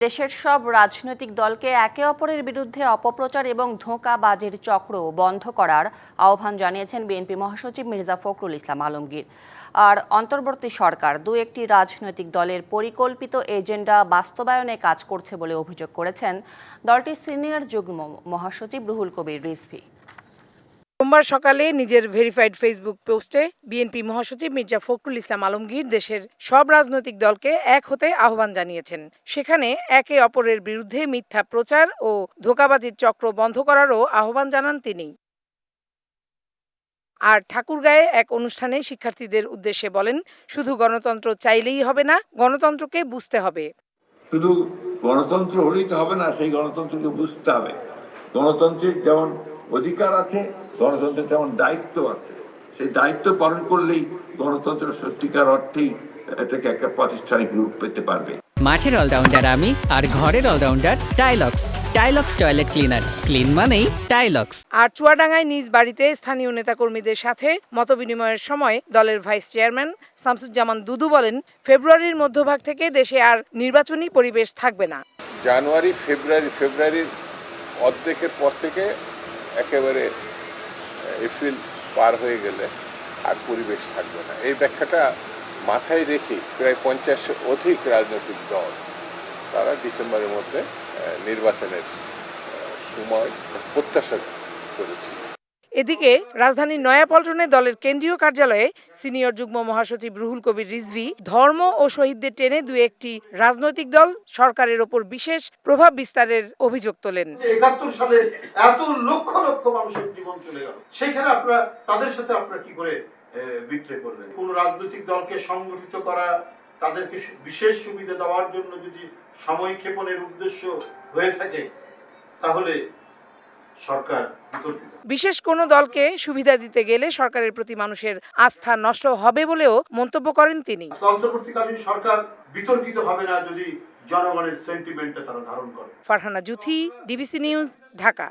দেশের সব রাজনৈতিক দলকে একে অপরের বিরুদ্ধে অপপ্রচার এবং ধোঁকাবাজির চক্র বন্ধ করার আহ্বান জানিয়েছেন বিএনপি মহাসচিব মির্জা ফখরুল ইসলাম আলমগীর। আর অন্তর্বর্তী সরকার দু একটি রাজনৈতিক দলের পরিকল্পিত এজেন্ডা বাস্তবায়নে কাজ করছে বলে অভিযোগ করেছেন দলটির সিনিয়র যুগ্ম মহাসচিব রুহুল কবির রিজভি। সোমবার সকালে নিজের ভেরিফাইড ফেসবুক পোস্টে বিএনপি মহাসচিব মির্জা ফখরুল ইসলাম আলমগীর দেশের সব রাজনৈতিক দলকে এক হতে আহ্বান জানিয়েছেন। সেখানে একে অপরের বিরুদ্ধে মিথ্যা প্রচার ও ধোকাবাজির চক্র বন্ধ করারও আহ্বান জানান তিনি। আর ঠাকুরগাঁয়ে এক অনুষ্ঠানে শিক্ষার্থীদের উদ্দেশ্যে বলেন, শুধু গণতন্ত্র চাইলেই হবে না, গণতন্ত্রকে বুঝতে হবে। শুধু গণতন্ত্র হলেই তো হবে না, সেই গণতন্ত্রকে বুঝতে হবে। গণতন্ত্রের যেমন অধিকার আছে গণতন্ত্রের যেমন দায়িত্ব আছে সেই দায়িত্ব পালন করলেই গণতন্ত্র সত্যিকার অর্থেই এটাকে একটা প্রাতিষ্ঠানিক রূপ পেতে পারবে। মাঠের অলরাউন্ডার আমি আর ঘরের allrounder Tylox. Tylox toilet cleaner. Clean মানেই টাইলক্স। আর চুয়াডাঙ্গায় নিজ বাড়িতে স্থানীয় নেতাকর্মীদের সাথে মতবিনিময়ের সময় দলের ভাইস চেয়ারম্যান শামসুজ্জামান দুদু বলেন ফেব্রুয়ারির মধ্যভাগ থেকে দেশে আর নির্বাচনী পরিবেশ থাকবে না। জানুয়ারি ফেব্রুয়ারি ফেব্রুয়ারির অর্ধেকের পর থেকে একেবারে এপ্রিল পার হয়ে গেলে আর পরিবেশ থাকবে না। এই ব্যাখ্যাটা মাথায় রেখে প্রায় পঞ্চাশ অধিক রাজনৈতিক দল তারা ডিসেম্বরের মধ্যে নির্বাচনের সময় প্রত্যাশা করেছিল। এদিকে রাজধানীর নয়াপল্টনে দলের কেন্দ্রীয় কার্যালয়ে সিনিয়র যুগ্ম মহাসচিব রুহুল কবির রিজভি ধর্ম ও শহীদদের টেনে দু একটি রাজনৈতিক দল সরকারের ওপর বিশেষ প্রভাব বিস্তারের অভিযোগ তোলেন। একাত্তর সালে এত লক্ষ লক্ষ মানুষের জীবন চলে গেল, সেখানে আপনারা, তাদের সাথে আপনারা কি করে বিট্রে করলেন? কোন রাজনৈতিক দলকে সংগঠিত করা, তাদেরকে বিশেষ সুবিধা দেওয়ার জন্য যদি সময় ক্ষেপণের উদ্দেশ্য হয়ে থাকে, তাহলে সরকার বিশেষ কোন দলকে সুবিধা দিতে গেলে সরকারের প্রতি মানুষের আস্থা নষ্ট হবে বলেও মন্তব্য করেন তিনি। অন্তর্বর্তীকালীন সরকার বিতর্কিত হবে না যদি জনগণের সেন্টিমেন্টটা তারা ধারণ করে। Farhana Juthi DBC news Dhaka.